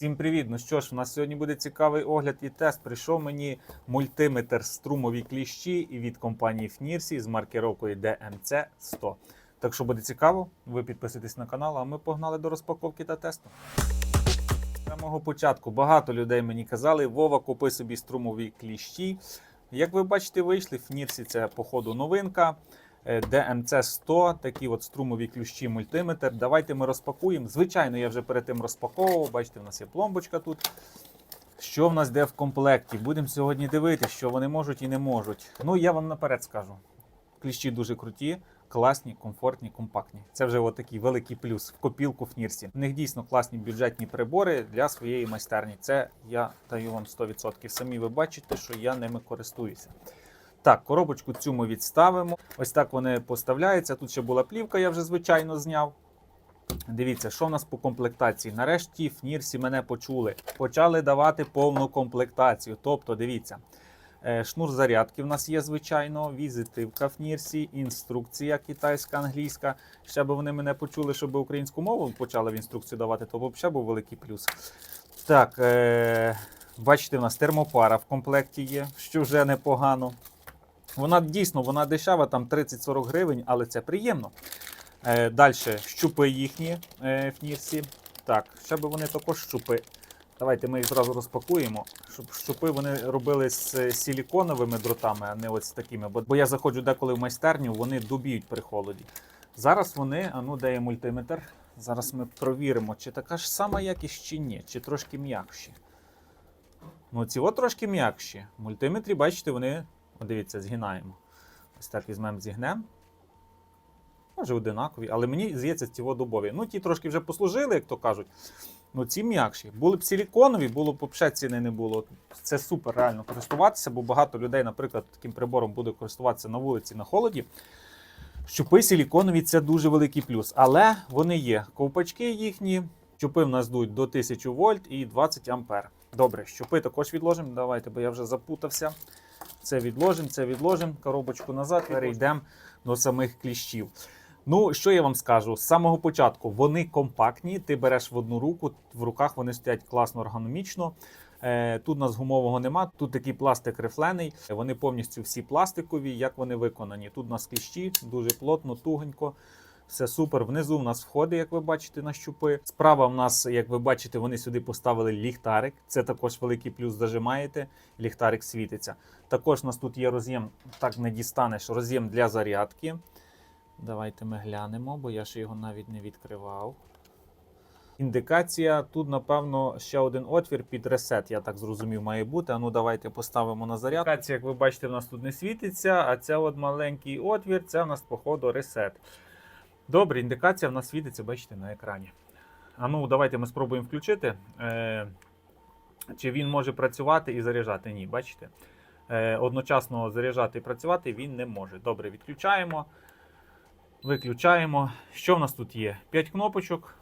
Всім привіт! Ну що ж, у нас сьогодні буде цікавий огляд і тест. Прийшов мені мультиметр струмові кліщі від компанії Фнірсі з маркировкою DMC 100. Так що буде цікаво, ви підписуйтесь на канал, а ми погнали до розпаковки та тесту. З самого початку багато людей мені казали: Вова, купи собі струмові кліщі. Як ви бачите, вийшли Фнірсі це по ходу новинка. Е, DMC 100, такі от струмові ключі мультиметр. Давайте ми розпакуємо. Звичайно, я вже перед тим розпаковував. Бачите, у нас є пломбочка тут. Що в нас де в комплекті? Будемо сьогодні дивитися, що вони можуть і не можуть. Ну, я вам наперед скажу. Кліщі дуже круті, класні, комфортні, компактні. Це вже такий великий плюс в копілку в Нірсі. В них дійсно класні бюджетні прибори для своєї майстерні. Це я даю вам 100%. Самі ви бачите, що я ними користуюся. Так, коробочку цю ми відставимо. Ось так вони поставляються. Тут ще була плівка, я вже звичайно зняв. Дивіться, що в нас по комплектації. Нарешті в Нірсі мене почули. Почали давати повну комплектацію. Тобто, дивіться, е, шнур зарядки в нас є, звичайно, візитивка в Нірсі, інструкція китайська, англійська. Ще би вони мене почули, щоб українську мову почали в інструкцію давати, то б ще був великий плюс. Так, е- бачите, в нас термопара в комплекті є, що вже непогано. Вона дійсно вона дешева, там 30-40 гривень, але це приємно. Е, Далі щупи їхні е, в Так, ще би вони також щупи. Давайте ми їх зразу розпакуємо. Щоб щупи вони робили з силіконовими дротами, а не ось такими. Бо, бо я заходжу деколи в майстерню, вони дубіють при холоді. Зараз вони, а ну де є мультиметр. Зараз ми провіримо, чи така ж сама якість, чи ні, чи трошки м'якші. Ну, ці от трошки м'якші. Мультиметрі, бачите, вони, дивіться, згинаємо. Ось так візьмемо, зігнемо. Може, одинакові, але мені здається, ці дубові. Ну, ті трошки вже послужили, як то кажуть. Ну, ці м'якші. Були б силіконові, було б взагалі ціни не було. Це супер реально користуватися, бо багато людей, наприклад, таким прибором буде користуватися на вулиці на холоді. Щупи силіконові це дуже великий плюс. Але вони є. Ковпачки їхні. Щупи в нас йдуть до 1000 вольт і 20 ампер. Добре, щупи також відложимо. Давайте, бо я вже запутався. Це відложимо, це відложимо. Коробочку назад, перейдемо до самих кліщів. Ну, що я вам скажу? З самого початку вони компактні. Ти береш в одну руку, в руках вони стоять класно ергономічно. Е, Тут у нас гумового нема, тут такий пластик рифлений. Вони повністю всі пластикові, як вони виконані. Тут у нас кліщі, дуже плотно, тугенько. Все супер. Внизу в нас входи, як ви бачите, на щупи. Справа в нас, як ви бачите, вони сюди поставили ліхтарик. Це також великий плюс. Зажимаєте, ліхтарик світиться. Також у нас тут є роз'єм, так не дістанеш, роз'єм для зарядки. Давайте ми глянемо, бо я ще його навіть не відкривав. Індикація. Тут, напевно, ще один отвір під ресет, я так зрозумів, має бути. А ну давайте поставимо на заряд. Індикація, як ви бачите, в нас тут не світиться, а це от маленький отвір, це в нас, походу, ресет. Добре, індикація в нас світиться, бачите, на екрані. А ну, давайте ми спробуємо включити. Е, Чи він може працювати і заряджати? Ні, бачите? Е, Одночасно заряджати і працювати він не може. Добре, відключаємо. Виключаємо. Що в нас тут є? 5 кнопочок.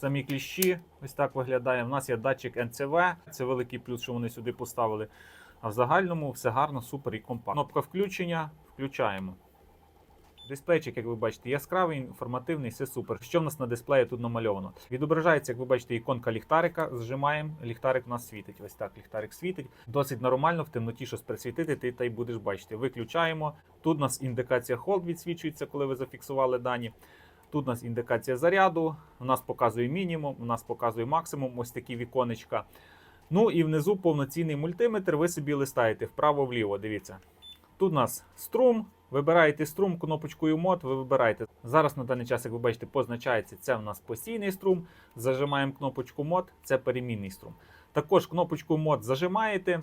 Самі кліщі. Ось так виглядає. У нас є датчик НЦВ. Це великий плюс, що вони сюди поставили. А в загальному все гарно, супер і компактно. Кнопка включення. Включаємо. Дисплейчик, як ви бачите, яскравий, інформативний, все супер. Що в нас на дисплеї тут намальовано? Відображається, як ви бачите, іконка ліхтарика. Зжимаємо. Ліхтарик у нас світить. Ось так ліхтарик світить. Досить нормально, в темноті щось присвітити, ти та й будеш бачити. Виключаємо. Тут у нас індикація hold відсвічується, коли ви зафіксували дані. Тут у нас індикація заряду. У нас показує мінімум, у нас показує максимум. Ось такі віконечка. Ну і внизу повноцінний мультиметр. Ви собі листаєте вправо-вліво. Дивіться. Тут у нас струм. Вибираєте струм, кнопочкою мод, ви вибираєте. Зараз на даний час, як ви бачите, позначається, це в нас постійний струм. Зажимаємо кнопочку мод, це перемінний струм. Також кнопочку мод зажимаєте.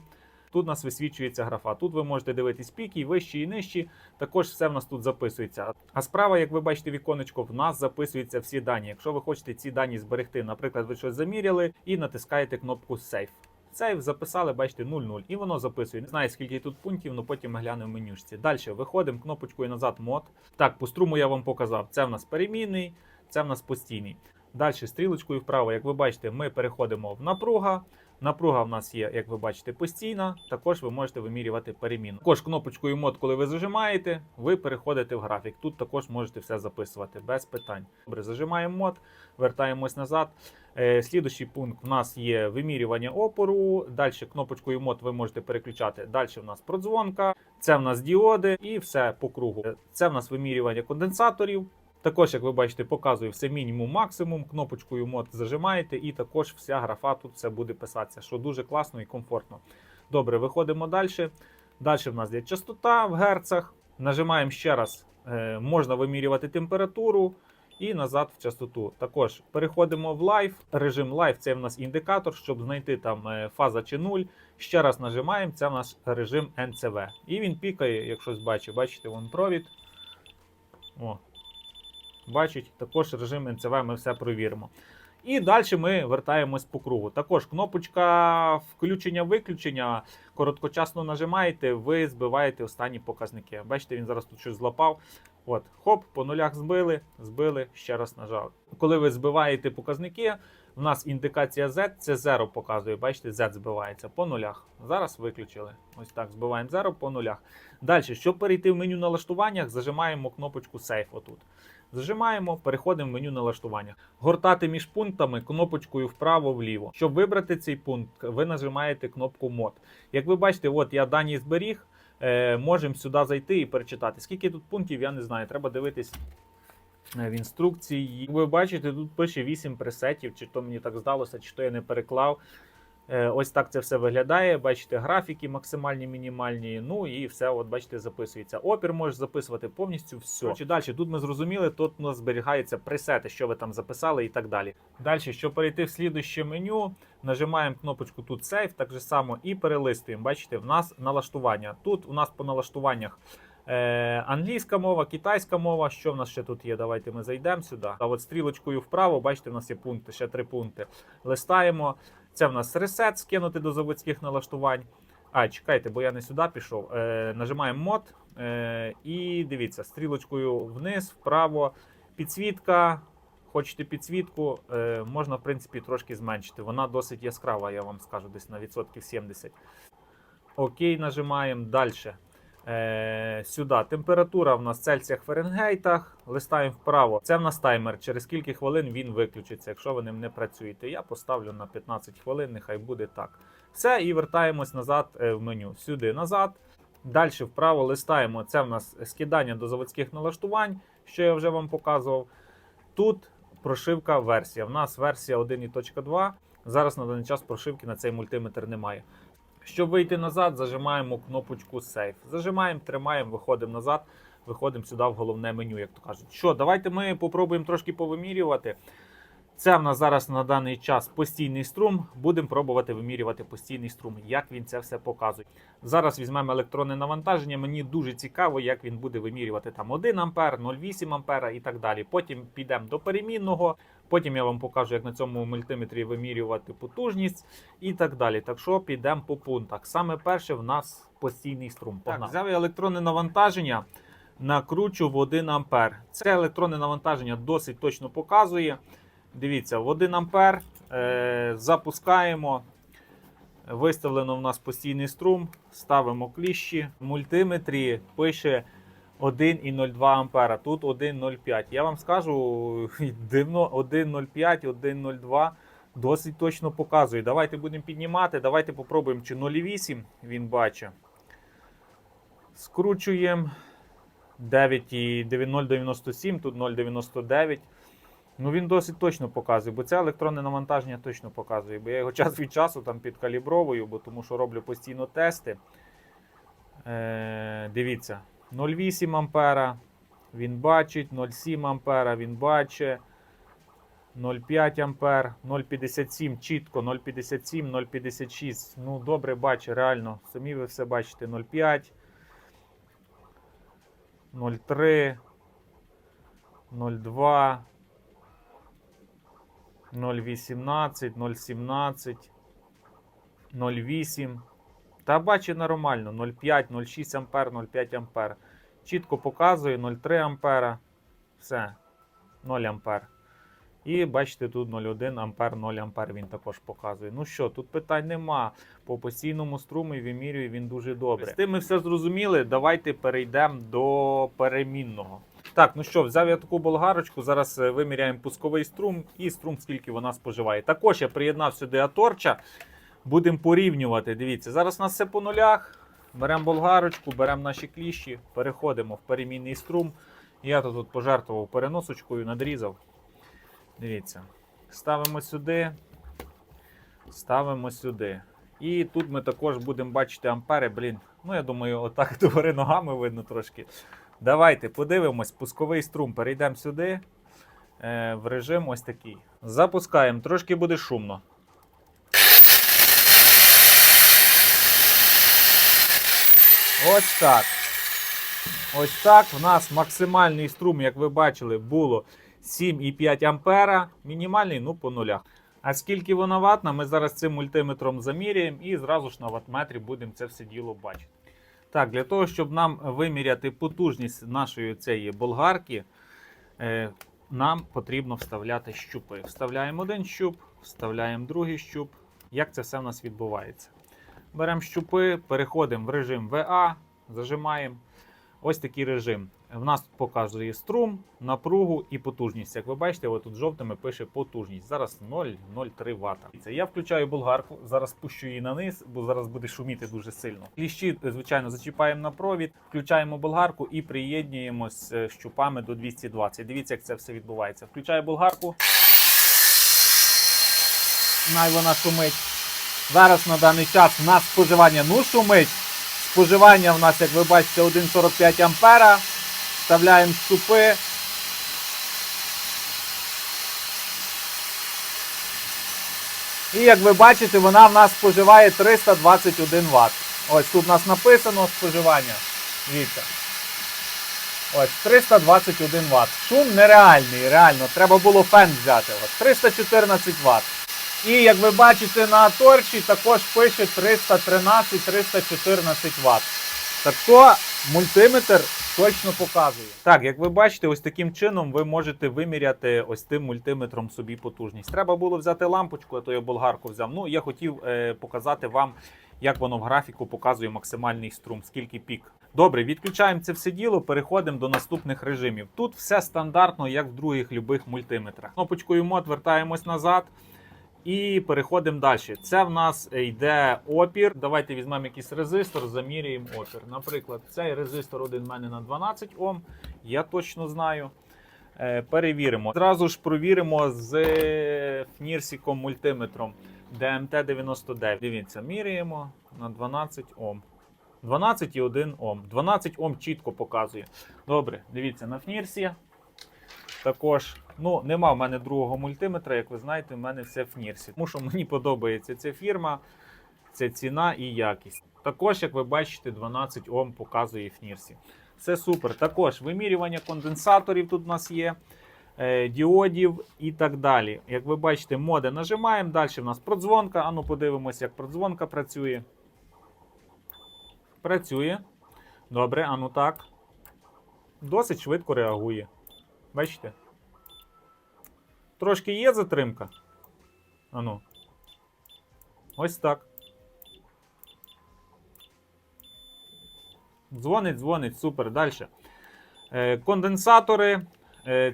Тут у нас висвічується графа. Тут ви можете дивитись піки, вищі і нижчі. Також все в нас тут записується. А справа, як ви бачите, віконечко, в нас записуються всі дані. Якщо ви хочете ці дані зберегти, наприклад, ви щось заміряли і натискаєте кнопку Save. Сейв записали, бачите, 0,0. І воно записує. Не знаю, скільки тут пунктів, але потім ми глянемо в менюшці. Далі виходимо кнопочкою назад мод. Так, по струму я вам показав. Це в нас перемінний, це в нас постійний. Далі стрілочкою вправо, як ви бачите, ми переходимо в напруга. Напруга в нас є, як ви бачите, постійна. Також ви можете вимірювати переміну. Також кнопочкою мод, коли ви зажимаєте, ви переходите в графік. Тут також можете все записувати без питань. Добре, зажимаємо мод, вертаємось назад. Е, Слідуючий пункт у нас є вимірювання опору. Далі кнопочкою мод ви можете переключати. Далі в нас продзвонка, це в нас діоди і все по кругу. Це в нас вимірювання конденсаторів. Також, як ви бачите, показує все мінімум, максимум. Кнопочкою мод зажимаєте, і також вся графа тут все буде писатися, що дуже класно і комфортно. Добре, виходимо далі. Далі в нас є частота в герцах. Нажимаємо ще раз, е, можна вимірювати температуру і назад в частоту. Також переходимо в лайв. Режим лайв це в нас індикатор, щоб знайти там е, фаза чи нуль. Ще раз нажимаємо, це в нас режим NCV. І він пікає, як щось бачить. Бачите, вон провід. О, бачить, також режим НЦВ ми все провіримо. І далі ми вертаємось по кругу. Також кнопочка включення-виключення. Короткочасно нажимаєте, ви збиваєте останні показники. Бачите, він зараз тут щось злапав. От, хоп, по нулях збили, збили, ще раз нажали. Коли ви збиваєте показники, у нас індикація Z, це 0 показує. Бачите, Z збивається по нулях. Зараз виключили. Ось так, збиваємо 0 по нулях. Далі, щоб перейти в меню налаштуваннях, зажимаємо кнопочку Save отут. Зажимаємо, переходимо в меню налаштування. Гортати між пунктами кнопочкою вправо-вліво. Щоб вибрати цей пункт, ви нажимаєте кнопку мод. Як ви бачите, от я дані зберіг. Е, можемо сюди зайти і перечитати. Скільки тут пунктів, я не знаю. Треба дивитись е, в інструкції. Як ви бачите, тут пише 8 пресетів, чи то мені так здалося, чи то я не переклав. Е, Ось так це все виглядає. Бачите, графіки максимальні, мінімальні. Ну і все, от бачите, записується. Опір можеш записувати повністю все. Чи далі? Тут ми зрозуміли, тут у нас зберігаються пресети, що ви там записали і так далі. Далі, щоб перейти в слідуще меню, нажимаємо кнопочку тут Save, так же само і перелистуємо. Бачите, в нас налаштування. Тут у нас по налаштуваннях. Е, англійська мова, китайська мова. Що в нас ще тут є? Давайте ми зайдемо сюди. А от стрілочкою вправо, бачите, в нас є пункти, ще три пункти. Листаємо. Це в нас ресет скинути до заводських налаштувань. А, чекайте, бо я не сюди пішов. Е, нажимаємо мод. Е, і дивіться, стрілочкою вниз, вправо, підсвітка. Хочете підсвітку, е, можна, в принципі, трошки зменшити. Вона досить яскрава, я вам скажу, десь на відсотків 70. Окей, нажимаємо далі. Е, сюди температура в нас в Цельсіях Фаренгейтах. Листаємо вправо. Це в нас таймер. Через кілька хвилин він виключиться, якщо ви ним не працюєте. Я поставлю на 15 хвилин, нехай буде так. Все, і вертаємось назад е, в меню. Сюди назад. Далі вправо листаємо. Це в нас скидання до заводських налаштувань, що я вже вам показував. Тут прошивка версія. В нас версія 1.2. Зараз на даний час прошивки на цей мультиметр немає. Щоб вийти назад, зажимаємо кнопочку Save. Зажимаємо, тримаємо, виходимо назад, виходимо сюди в головне меню, як то кажуть. Що, давайте ми попробуємо трошки повимірювати. Це в нас зараз на даний час постійний струм. Будемо пробувати вимірювати постійний струм, як він це все показує. Зараз візьмемо електронне навантаження. Мені дуже цікаво, як він буде вимірювати там 1 А, 0,8 А і так далі. Потім підемо до перемінного. Потім я вам покажу, як на цьому мультиметрі вимірювати потужність і так далі. Так що підемо по пунктах. Саме перше в нас постійний струм. Погнали. Так, взяв я електронне навантаження, накручу в 1 А. Це електронне навантаження досить точно показує. Дивіться, в 1 ампер е, запускаємо. Виставлено в нас постійний струм, ставимо кліщі. В мультиметрі пише 1,02 ампера, тут 1,05. Я вам скажу, дивно 1,05, 1,02 досить точно показує. Давайте будемо піднімати, давайте попробуємо, чи 0,8 він бачить. Скручуємо 9,097, тут 0,99. Ну він досить точно показує, бо це електронне навантаження точно показує. Бо я його час від часу там підкалібровую, бо тому що роблю постійно тести. Е, Дивіться, 0,8 ампера він бачить, 0,7 ампера він бачить. 0,5 ампер, 0,57 чітко, 0,57, 0,56. Ну, добре бачить, реально. Самі ви все бачите. 0,5, 0,3, 0,2. 0,18, 0,17, 0,8. Та бачить нормально. 0,5, 0,6 ампер, 0,5 ампер. Чітко показує 0,3 ампера. Все. 0 ампер. І бачите, тут 0,1 ампер, 0 ампер він також показує. Ну що, тут питань нема. По постійному струму вимірює він дуже добре. З тим ми все зрозуміли. Давайте перейдемо до перемінного. Так, ну що, взяв я таку болгарочку. Зараз е, виміряємо пусковий струм і струм, скільки вона споживає. Також я приєднав сюди аторча. Будемо порівнювати. Дивіться, зараз у нас все по нулях. Беремо болгарочку, беремо наші кліщі, переходимо в перемінний струм. Я тут от пожертвував переносочкою, надрізав. Дивіться. Ставимо сюди. Ставимо сюди. І тут ми також будемо бачити ампери. Блін, ну я думаю, отак догори ногами видно трошки. Давайте подивимось, пусковий струм. Перейдемо сюди. Е, в режим ось такий. Запускаємо, трошки буде шумно. Ось так. Ось так. В нас максимальний струм, як ви бачили, було 7,5 ампера. Мінімальний, ну, по нулях. А скільки вона ватна, ми зараз цим мультиметром заміряємо і зразу ж на ватметрі будемо це все діло бачити. Так, для того, щоб нам виміряти потужність нашої цієї болгарки, е, нам потрібно вставляти щупи. Вставляємо один щуп, вставляємо другий щуп. Як це все в нас відбувається? Беремо щупи, переходимо в режим VA, зажимаємо. Ось такий режим. В нас показує струм, напругу і потужність. Як ви бачите, ось тут жовтими пише потужність. Зараз 0,03 Вт. Я включаю болгарку, зараз пущу її на низ, бо зараз буде шуміти дуже сильно. Кліщі, звичайно, зачіпаємо на провід, включаємо болгарку і приєднуємось е, щупами до 220. Дивіться, як це все відбувається. Включаю болгарку. Най вона шумить. Зараз на даний час в нас споживання ну шумить. Споживання в нас, як ви бачите, 1,45 ампера. Вставляємо щупи. І як ви бачите, вона в нас споживає 321 Вт. Ось тут у нас написано споживання. Дивіться. Ось 321 Вт. Шум нереальний, реально. Треба було фен взяти. Ось 314 Вт. І як ви бачите на торчі, також пише 313-314 Вт. Так що мультиметр точно показує. Так, як ви бачите, ось таким чином ви можете виміряти ось тим мультиметром собі потужність. Треба було взяти лампочку, а то я болгарку взяв. Ну, я хотів е, показати вам, як воно в графіку показує максимальний струм, скільки пік. Добре, відключаємо це все діло, переходимо до наступних режимів. Тут все стандартно, як в других любих мультиметрах. Кнопочкою мод вертаємось назад. І переходимо далі. Це в нас йде опір. Давайте візьмемо якийсь резистор, заміряємо опір. Наприклад, цей резистор один в мене на 12 Ом. Я точно знаю. Е, Перевіримо. Зразу ж провіримо з фнірсіком мультиметром DMT99. Дивіться, міряємо на 12 Ом. 12,1 Ом. 12 Ом чітко показує. Добре, дивіться, на фнірсі. Також, ну, нема в мене другого мультиметра, як ви знаєте, в мене все в Нірсі. Тому що мені подобається ця фірма, ця ціна і якість. Також, як ви бачите, 12 Ом показує в Нірсі. Все супер. Також вимірювання конденсаторів тут у нас є, е, діодів і так далі. Як ви бачите, моди нажимаємо. Далі в нас продзвонка. Ану, подивимося, як продзвонка працює. Працює. Добре, ану так. Досить швидко реагує. Бачите? Трошки є затримка. Ану. Ось так. Дзвонить, дзвонить, супер. Далі. Е, конденсатори.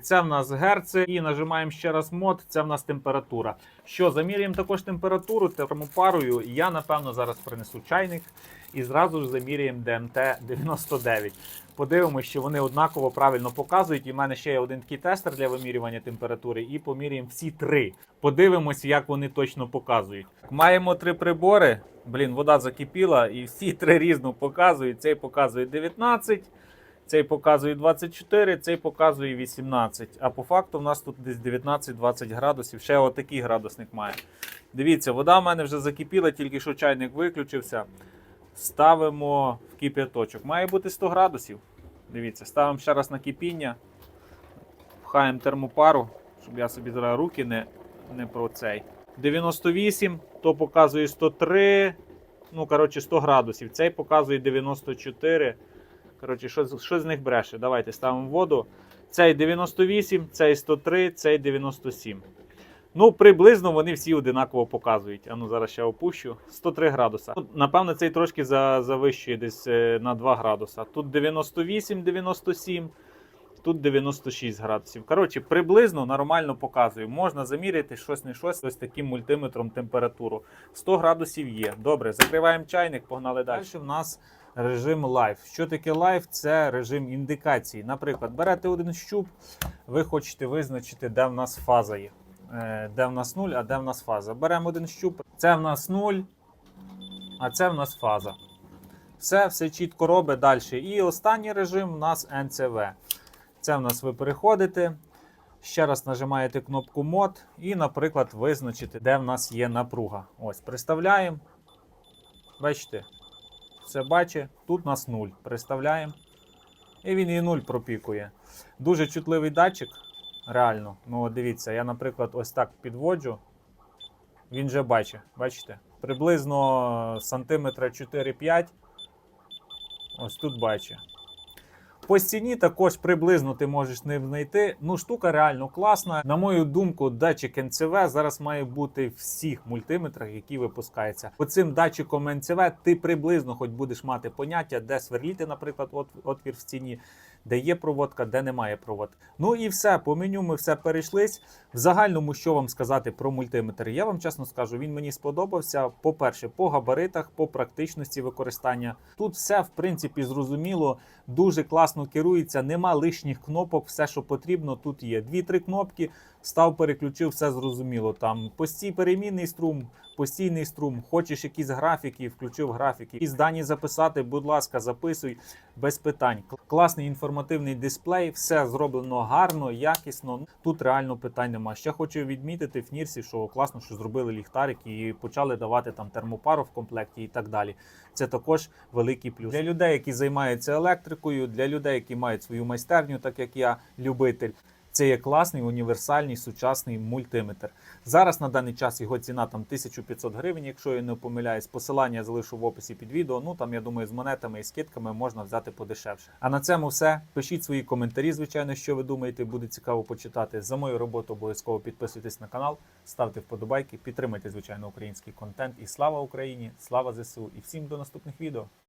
Це в нас герци. І нажимаємо ще раз мод. Це в нас температура. Що, замірюємо також температуру термопарою. Я, напевно, зараз принесу чайник і зразу ж заміряємо ДМТ-99. Подивимося, що вони однаково правильно показують. І в мене ще є один такий тестер для вимірювання температури, і поміряємо всі три. Подивимося, як вони точно показують. Маємо три прибори. Блін, вода закипіла, і всі три різно показують. Цей показує 19, цей показує 24, цей показує 18. А по факту в нас тут десь 19-20 градусів. Ще отакий градусник має. Дивіться, вода в мене вже закипіла, тільки що чайник виключився. Ставимо в кип'яточок. Має бути 100 градусів. Дивіться, ставимо ще раз на кипіння. Пхаємо термопару, щоб я собі зараз руки не, не про цей. 98, то показує 103. Ну, коротше, 100 градусів. Цей показує 94. Коротше, що, що з них бреше? Давайте ставимо воду. Цей 98, цей 103, цей 97. Ну, приблизно вони всі одинаково показують. А зараз ще опущу. 103 градуса. Напевно, цей трошки за, завищує десь е, на 2 градуса. Тут 98, 97, тут 96 градусів. Коротше, приблизно нормально показує. Можна заміряти щось не щось ось таким мультиметром температуру. 100 градусів є. Добре, закриваємо чайник, погнали далі. Далі в нас режим лайф. Що таке лайф? Це режим індикації. Наприклад, берете один щуп, ви хочете визначити, де в нас фаза є. Е, Де в нас 0, а де в нас фаза. Беремо один щуп. Це в нас 0, а це в нас фаза. Все, все чітко робить далі. І останній режим у нас NCV. Це в нас ви переходите. Ще раз нажимаєте кнопку мод і, наприклад, визначите, де в нас є напруга. Ось, приставляємо. Бачите, все бачить. Тут у нас 0. Приставляємо. І він і 0 пропікує. Дуже чутливий датчик. Реально. Ну, дивіться, я, наприклад, ось так підводжу. Він же бачить. Бачите? Приблизно сантиметра 4-5. Ось тут бачить. По стіні також приблизно ти можеш не знайти. Ну, штука реально класна. На мою думку, датчик НЦВ зараз має бути в всіх мультиметрах, які випускаються. По цим датчиком НЦВ ти приблизно хоч будеш мати поняття, де сверліти, наприклад, от, отвір в стіні, де є проводка, де немає проводки. Ну і все, по меню ми все перейшлись. В загальному, що вам сказати про мультиметр, я вам чесно скажу, він мені сподобався. По-перше, по габаритах, по практичності використання. Тут все в принципі зрозуміло, дуже класно керується, нема лишніх кнопок, все, що потрібно, тут є. Дві-три кнопки, став, переключив, все зрозуміло. Там постій перемінний струм, постійний струм. Хочеш якісь графіки, включив графіки. Якісь дані записати, будь ласка, записуй без питань. Класний інформативний дисплей, все зроблено гарно, якісно. Тут реально питань нема. Ще хочу відмітити в Нірсі, що класно, що зробили ліхтарик і почали давати там термопару в комплекті і так далі. Це також великий плюс для людей, які займаються електрикою, для людей, які мають свою майстерню, так як я любитель. Це є класний універсальний сучасний мультиметр. Зараз на даний час його ціна там 1500 гривень, якщо я не помиляюсь. Посилання я залишу в описі під відео. Ну там я думаю, з монетами і скидками можна взяти подешевше. А на цьому все. Пишіть свої коментарі, звичайно, що ви думаєте, буде цікаво почитати. За мою роботу обов'язково підписуйтесь на канал, ставте вподобайки, підтримайте звичайно український контент. І слава Україні! Слава ЗСУ! І всім до наступних відео!